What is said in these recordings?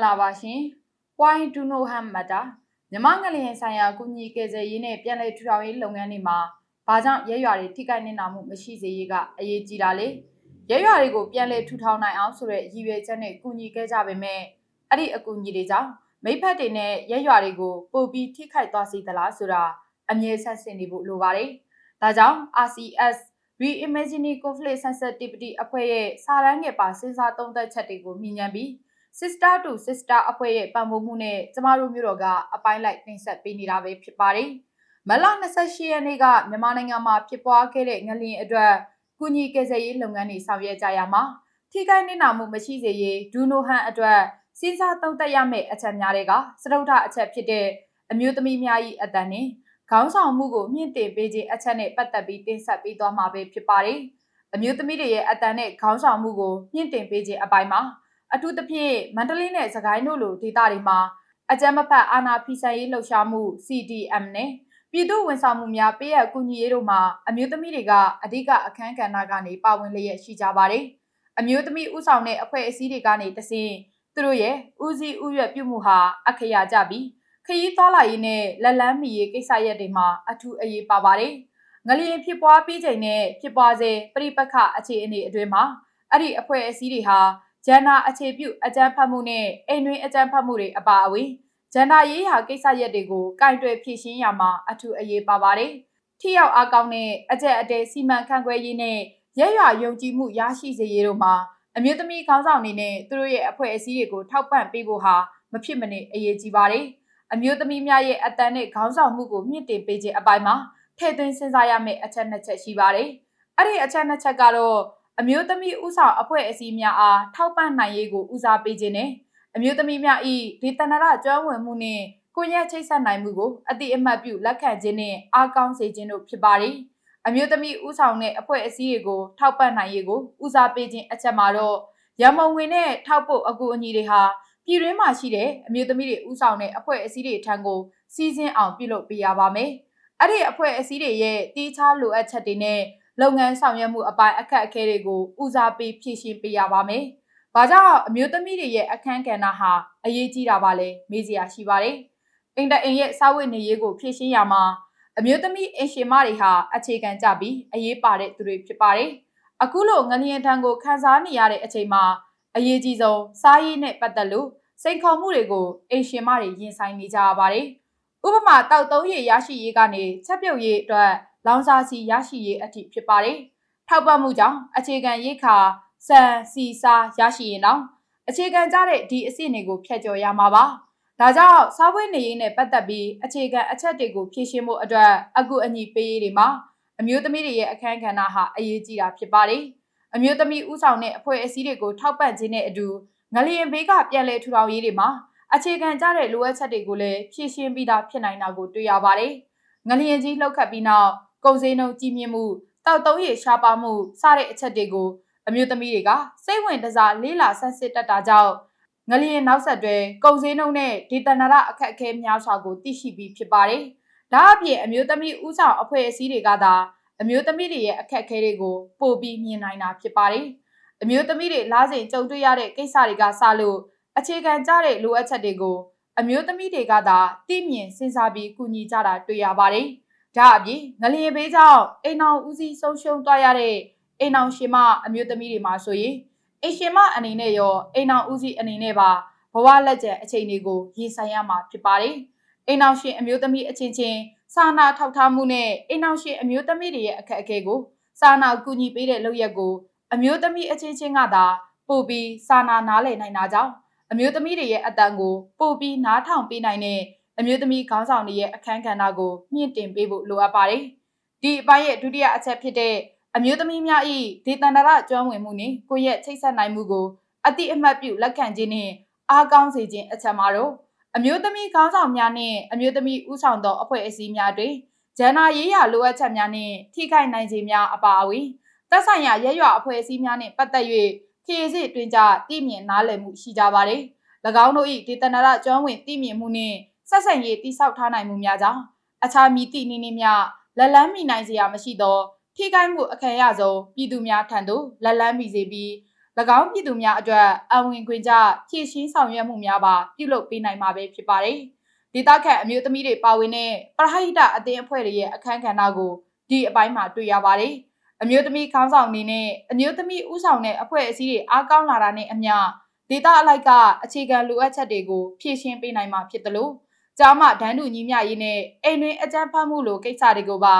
္ဂလာပါရှင်။ Why do no harm matter မြမငလျင်ဆိုင်ရာကုညီကယ်ဆယ်ရေးနဲ့ပြည်내ထူထောင်ရေးလုပ်ငန်းတွေမှာဘာကြောင့်ရဲရွာတွေထိခိုက်နေတာမှုမရှိစေရေးကအရေးကြီးတာလေ။ရဲရွာတွေကိုပြည်내ထူထောင်နိုင်အောင်ဆိုတဲ့ရည်ရွယ်ချက်နဲ့ကုညီခဲ့ကြပေမဲ့အဲ့ဒီအကူအညီတွေကြောင့်မိဖက်တွေနဲ့ရဲရွာတွေကိုပို့ပြီးထိခိုက်သွားစေသလားဆိုတာအမြဲဆက်စင်နေဖို့လိုပါတယ်။ဒါကြောင့် RCS Reimagining Conflict Sensitivity အဖွဲ့ရဲ့စာရန်ငယ်ပါစဉ်းစားသုံးသပ်ချက်တွေကိုမြင်ញ្ញံပြီး Sister to Sister အဖွဲ့ရဲ့ပံ့ပိုးမှုနဲ့ကျမတို့မျိုးတော်ကအပိုင်းလိုက်တင်ဆက်ပေးနေတာပဲဖြစ်ပါတယ်။မလ28ရက်နေ့ကမြန်မာနိုင်ငံမှာဖြစ်ပွားခဲ့တဲ့ငလျင်အတွက်ကုညီကယ်ဆယ်ရေးလုပ်ငန်းတွေဆောင်ရွက်ကြရမှာထိခိုက်နစ်နာမှုမရှိစေရေးဒူနိုဟန်အတွက်စဉ်းစားသုံးသပ်ရမယ့်အချက်များတွေကစတုထအချက်ဖြစ်တဲ့အမျိုးသမီးများ၏အတန်နဲ့ခေါင်းဆောင်မှုကိုမြင့်တင်ပေးခြင်းအချက်နဲ့ပတ်သက်ပြီးတင်ဆက်ပေးသွားမှာပဲဖြစ်ပါတယ်။အမျိုးသမီးတွေရဲ့အတန်နဲ့ခေါင်းဆောင်မှုကိုမြင့်တင်ပေးခြင်းအပိုင်းမှာ အထူးသဖြင့်မန္တလေးနဲ့စကိုင်းတို့လိုဒေသတွေမှာအကြမ်းမဖက်အာဏာဖီဆန်ရေးလှုပ်ရှားမှု CDM နဲ့ပြည်သူဝန်ဆောင်မှုများပေးအပ်ကူညီရေးတို့မှာအမျိုးသမီးတွေကအဓိကအခန်းကဏ္ဍကနေပါဝင်လျက်ရှိကြပါတယ်။အမျိုးသမီးဥဆောင်တဲ့အဖွဲ့အစည်းတွေကနေတဆင့်သူတို့ရဲ့ဦးစီးဥရွက်ပြုမှုဟာအခရာကြပြီးခရီးသွားလာရေးနဲ့လက်လန်းမီရေးကိစ္စရပ်တွေမှာအထူးအရေးပါပါတယ်။ငလျင်ဖြစ်ပွားပြီးချိန်နဲ့ဖြစ်ပွားစေပြိပခအခြေအနေအတွင်းမှာအဲ့ဒီအဖွဲ့အစည်းတွေဟာ ဂျန်နာအခြေပြုအကြမ်းဖက်မှုနဲ့အိမ်တွင်းအကြမ်းဖက်မှုတွေအပါအဝင်ဂျန်နာရေးရာကိစ္စရပ်တွေကိုကင်တွယ်ဖြည့်ရှင်းရမှာအထူးအရေးပါပါတယ်။ထိရောက်အားကောင်းတဲ့အကြက်အတဲစီမံခန့်ခွဲရေးနဲ့ရဲရွာယုံကြည်မှုရရှိစေရေးတို့မှာအမျိုးသမီးခေါင်းဆောင်တွေနဲ့သူတို့ရဲ့အဖွဲ့အစည်းတွေကိုထောက်ပံ့ပေးဖို့ဟာမဖြစ်မနေအရေးကြီးပါတယ်။အမျိုးသမီးများရဲ့အတန်းနဲ့ခေါင်းဆောင်မှုကိုမြင့်တင်ပေးခြင်းအပိုင်းမှာထည့်သွင်းစဉ်းစားရမယ့်အချက်နှစ်ချက်ရှိပါတယ်။အဲ့ဒီအချက်နှစ်ချက်ကတော့ အမျိုးသမီးဥဆောင်အဖွဲ့အစည်းများအားထောက်ပံ့နိုင်ရေးကိုဦးစားပေးခြင်းနဲ့အမျိုးသမီးများ၏ဒေသနာရကျွမ်းဝင်မှုနှင့်ကိုရက်ချိတ်ဆက်နိုင်မှုကိုအတိအမှတ်ပြုလက်ခံခြင်းနှင့်အားကောင်းစေခြင်းတို့ဖြစ်ပါသည်အမျိုးသမီးဥဆောင်တဲ့အဖွဲ့အစည်းတွေကိုထောက်ပံ့နိုင်ရေးကိုဦးစားပေးခြင်းအချက်မှာတော့ရမုံဝင်နဲ့ထောက်ဖို့အကူအညီတွေဟာပြည်တွင်းမှာရှိတဲ့အမျိုးသမီးတွေဥဆောင်တဲ့အဖွဲ့အစည်းတွေထံကိုစီစဉ်အောင်ပြုလုပ်ပေးရပါမယ်။အဲ့ဒီအဖွဲ့အစည်းတွေရဲ့တီးခြားလိုအပ်ချက်တွေနဲ့ လုပ်ငန်းဆောင်ရွက်မှုအပိုင်းအခက်အခဲတွေကိုဦးစားပေးဖြည့်ရှင်းပေးရပါမယ်။ဘာကြောင့်အမျိုးသမီးတွေရဲ့အခန်းကဏ္ဍဟာအရေးကြီးတာပါလဲမေးစရာရှိပါတယ်။အိမ်တအိမ်ရဲ့စာဝတ်နေရေးကိုဖြည့်ရှင်းရမှာအမျိုးသမီးအင်ရှင်မတွေဟာအခြေခံကြပြီးအရေးပါတဲ့သူတွေဖြစ်ပါတယ်။အခုလိုငလျင်ထံကိုခန်းစားနေရတဲ့အချိန်မှာအရေးကြီးဆုံးစားရေးနဲ့ပတ်သက်လို့စိန်ခေါ်မှုတွေကိုအင်ရှင်မတွေရင်ဆိုင်နေကြရပါတယ်။ဥပမာတောက်သုံးရည်ရရှိရေးကနေချက်ပြုတ်ရေးအတွက် လောင်စာစီရရှိရေးအထိဖြစ်ပါတယ်။ထောက်ပံ့မှုကြောင့်အခြေခံရိတ်ခါစံစီစာရရှိရင်တော့အခြေခံကြတဲ့ဒီအဆင့်တွေကိုဖျက်ကျော်ရမှာပါ။ဒါကြောင့်စားဝတ်နေရေးနဲ့ပတ်သက်ပြီးအခြေခံအချက်တွေကိုဖြည့်ရှင်းဖို့အတွက်အကူအညီပေးရေးတွေမှာအမျိုးသမီးတွေရဲ့အခန်းကဏ္ဍဟာအရေးကြီးတာဖြစ်ပါတယ်။အမျိုးသမီးဥဆောင်တဲ့အဖွဲ့အစည်းတွေကိုထောက်ပံ့ခြင်းနဲ့အတူငလျင်ဘေးကပြန်လည်ထူထောင်ရေးတွေမှာအခြေခံကြတဲ့လိုအပ်ချက်တွေကိုလည်းဖြည့်ရှင်းပြီးသားဖြစ်နိုင်တာကိုတွေ့ရပါတယ်။ငလျင်ကြီးလှုပ်ခတ်ပြီးနောက် ကုန်စည်နှုန်းကြီးမြင့်မှုတောက်သုံးရည်ရှားပါမှုစတဲ့အချက်တွေကိုအမျိုးသမီးတွေကစိတ်ဝင်တစားလေးလာဆန်းစစ်တတ်တာကြောင့်ငလျင်နောက်ဆက်တွဲကုန်စည်နှုန်းနဲ့ဒေသနာရအခက်အခဲများစွာကိုသိရှိပြီးဖြစ်ပါတယ်။ဒါအပြင်အမျိုးသမီးဥဆောင်အဖွဲ့အစည်းတွေကသာအမျိုးသမီးတွေရဲ့အခက်အခဲတွေကိုပို့ပြီးမြင်နိုင်တာဖြစ်ပါတယ်။အမျိုးသမီးတွေလားစဉ်ကြုံတွေ့ရတဲ့ကိစ္စတွေကစလို့အခြေခံကြတဲ့လိုအပ်ချက်တွေကိုအမျိုးသမီးတွေကသာသိမြင်စဉ်းစားပြီးကူညီကြတာတွေ့ရပါတယ်။ ဒါအပြင်ငလျင်ဘေးကြောင့်အိမ်အောင်ဦးစီးဆုံးရှုံးသွားရတဲ့အိမ်အောင်ရှင်မအမျိုးသမီးတွေမှာဆိုရင်အိမ်ရှင်မအနေနဲ့ရောအိမ်အောင်ဦးစီးအနေနဲ့ပါဘဝလက်ကျန်အချိန်တွေကိုရင်ဆိုင်ရမှာဖြစ်ပါတယ်။အိမ်အောင်ရှင်အမျိုးသမီးအချင်းချင်းစာနာထောက်ထားမှုနဲ့အိမ်အောင်ရှင်အမျိုးသမီးတွေရဲ့အခက်အခဲကိုစာနာကူညီပေးတဲ့လုပ်ရက်ကိုအမျိုးသမီးအချင်းချင်းကသာပို့ပြီးစာနာနားလည်နိုင်တာကြောင့်အမျိုးသမီးတွေရဲ့အတန်ကိုပို့ပြီးနားထောင်ပေးနိုင်တဲ့ အမျိုးသမီးခေါင်းဆောင်တွေရဲ့အခန်းကဏ္ဍကိုမြင့်တင်ပေးဖို့လိုအပ်ပါတယ်။ဒီအပိုင်းရဲ့ဒုတိယအချက်ဖြစ်တဲ့အမျိုးသမီးများ၏ဒေသနာရကျွမ်းဝင်မှုနှင့်ကိုယ့်ရဲ့ချိတ်ဆက်နိုင်မှုကိုအတိအမှတ်ပြုလက်ခံခြင်းနှင့်အားကောင်းစေခြင်းအချက်မှာတော့အမျိုးသမီးခေါင်းဆောင်များနှင့်အမျိုးသမီးဦးဆောင်သောအဖွဲ့အစည်းများတွင်ဂျန်နာရေးရာလိုအပ်ချက်များနှင့်ထိခိုက်နိုင်ခြင်းများအပါအဝင်သက်ဆိုင်ရာရဲရွာအဖွဲ့အစည်းများနှင့်ပတ်သက်၍ခေစစ်တွင်ကြတည်မြင်နားလည်မှုရှိကြပါသည်။၎င်းတို့၏ဒေသနာရကျွမ်းဝင်တည်မြင်မှုနှင့် ဆက်ဆံရေးတိဆောက်ထားနိုင်မှုများကြောင့်အခြားမိတိနည်းနည်းများလက်လန်းမိနိုင်စရာမရှိသောထိခိုက်မှုအခမ်းရဆုံးပြည်သူများထံသို့လက်လန်းမိစေပြီး၎င်းပြည်သူများအတွက်အဝင်ခွင့်ကြဖြည့်ရှင်းဆောင်ရွက်မှုများပါပြုလုပ်ပေးနိုင်မှာပဲဖြစ်ပါတယ်။ဒေသခံအမျိုးသမီးတွေပါဝင်တဲ့ပရဟိတအသင်းအဖွဲ့တွေရဲ့အခမ်းကဏ္ဍကိုဒီအပိုင်းမှာတွေ့ရပါတယ်။အမျိုးသမီးခေါင်းဆောင်အနေနဲ့အမျိုးသမီးဥဆောင်တဲ့အဖွဲ့အစည်းတွေအားကောင်းလာတာနဲ့အမျှဒေသအလိုက်ကအခြေခံလိုအပ်ချက်တွေကိုဖြည့်ရှင်းပေးနိုင်မှာဖြစ်တယ်လို့ ကြားမဒန်းတူညီမျှရေးနဲ့အိမ်တွင်အကြမ်းဖက်မှုလိုကိစ္စတွေကိုပါ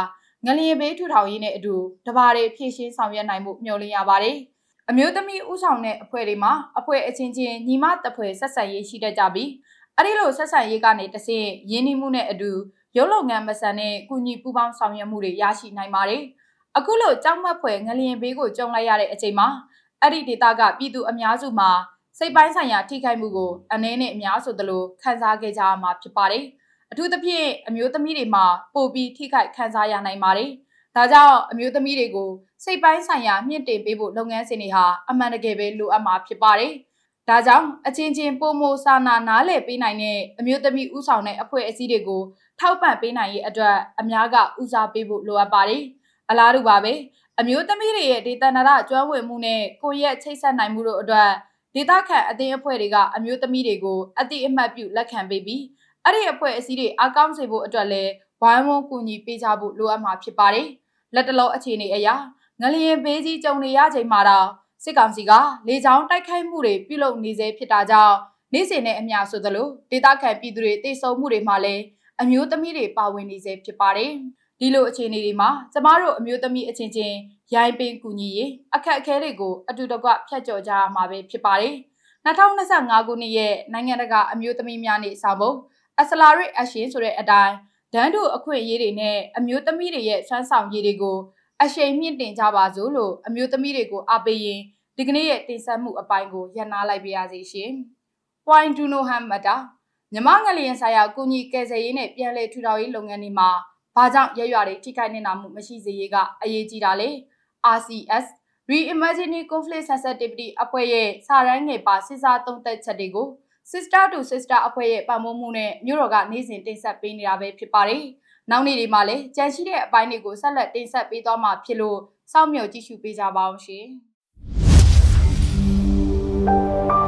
ငလျင်ဘေးထူထောင်ရေးနဲ့အတူတဘာတွေဖြည့်ရှင်းဆောင်ရွက်နိုင်မှုမျှော်လင့်ရပါတယ်။အမျိုးသမီးဥဆောင်တဲ့အဖွဲ့တွေမှာအဖွဲ့အချင်းချင်းညီမတပ်ဖွဲ့ဆက်ဆံရေးရှိတတ်ကြပြီးအဲ့ဒီလိုဆက်ဆံရေးကနေတဆင့်ရင်းနှီးမှုနဲ့အတူရုပ်လုပ်ငန်းမဆန်တဲ့ကုညီပူပေါင်းဆောင်ရွက်မှုတွေရရှိနိုင်ပါတယ်။အခုလိုကြောက်မက်ဖွယ်ငလျင်ဘေးကိုကြုံလိုက်ရတဲ့အချိန်မှာအဲ့ဒီဒေတာကပြည်သူအများစုမှာ စိတ်ပိုင်းဆိုင်ရာထိခိုက်မှုကိုအနေနဲ့အများဆိုသလိုခံစားခဲ့ကြရမှာဖြစ်ပါတယ်။အထူးသဖြင့်အမျိုးသမီးတွေမှာပိုပြီးထိခိုက်ခံစားရနိုင်ပါတယ်။ဒါကြောင့်အမျိုးသမီးတွေကိုစိတ်ပိုင်းဆိုင်ရာမြင့်တင်ပေးဖို့လုပ်ငန်းစဉ်တွေဟာအမှန်တကယ်ပဲလိုအပ်မှာဖြစ်ပါတယ်။ဒါကြောင့်အချင်းချင်းပုံမိုစာနာနားလည်ပေးနိုင်တဲ့အမျိုးသမီးဥဆောင်တဲ့အဖွဲ့အစည်းတွေကိုထောက်ပံ့ပေးနိုင်ရေးအတွက်အများကဦးစားပေးဖို့လိုအပ်ပါတယ်။အလားတူပါပဲအမျိုးသမီးတွေရဲ့ဒေသနာရကျွမ်းဝင်မှုနဲ့ကိုယ့်ရဲ့ချိတ်ဆက်နိုင်မှုတို့အတွက် ဒေသခံအသင်းအဖွဲ့တွေကအမျိုးသမီးတွေကိုအတိအမှတ်ပြုလက်ခံပေးပြီးအဲ့ဒီအဖွဲ့အစည်းတွေအကောင့်စေဖို့အတွက်လည်းဝိုင်းဝန်းကူညီပေးကြဖို့လိုအပ်မှာဖြစ်ပါတယ်။လက်တလုံးအခြေအနေအရငလျင်ဘေးကြီးကြုံနေရချိန်မှာတော့စစ်ကောင်စီကလေကြောင်းတိုက်ခိုက်မှုတွေပြုလုပ်နေစေဖြစ်တာကြောင့်နေ့စဉ်နဲ့အမျှဆိုသလိုဒေသခံပြည်သူတွေတိတ်ဆုံမှုတွေမှာလည်းအမျိုးသမီးတွေပါဝင်နေစေဖြစ်ပါတယ်။ ဒီလိုအခြေအနေတွေမှာကျမတို့အမျိုးသမီးအချင်းချင်းရိုင်းပင်ကူညီရေးအခက်အခဲတွေကိုအတူတကွဖျက်ကျော်ကြရမှာပဲဖြစ်ပါတယ်။2025ခုနှစ်ရဲ့နိုင်ငံတကာအမျိုးသမီးများနေ့ဆောင်ပုံအစလာရစ်အရှင်ဆိုတဲ့အတိုင်းဒန်းတို့အခွင့်အရေးတွေနဲ့အမျိုးသမီးတွေရဲ့ဆွမ်းဆောင်ရည်တွေကိုအရှိန်မြင့်တင်ကြပါစို့လို့အမျိုးသမီးတွေကိုအားပေးရင်ဒီကနေ့ရဲ့တင်ဆက်မှုအပိုင်းကိုရန်နာလိုက်ပါရစေရှင်။ Point to know ham matter မြမငလျင်ဆိုင်ရာကုညီကယ်ဆယ်ရေးနဲ့ပြည်လဲထူထောင်ရေးလုပ်ငန်းတွေမှာ ဘာကြောင့်ရရွာတွေထိခိုက်နေတာမှုမရှိစေရေးကအရေးကြီးတာလေ RCS Reimagining Conflict Sensitivity အဖွဲ့ရဲ့စာရန်ငယ်ပါစစ်စားသုံးသက်ချက်တွေကို Sister to Sister အဖွဲ့ရဲ့ပံ့ပိုးမှုနဲ့မြို့တော်ကနေ့စဉ်တင်ဆက်ပေးနေတာပဲဖြစ်ပါတယ်။နောက်နေ့တွေမှာလည်းကြန့်ရှိတဲ့အပိုင်းတွေကိုဆက်လက်တင်ဆက်ပေးသွားမှာဖြစ်လို့စောင့်မျှော်ကြည့်ရှုပေးကြပါအောင်ရှင်။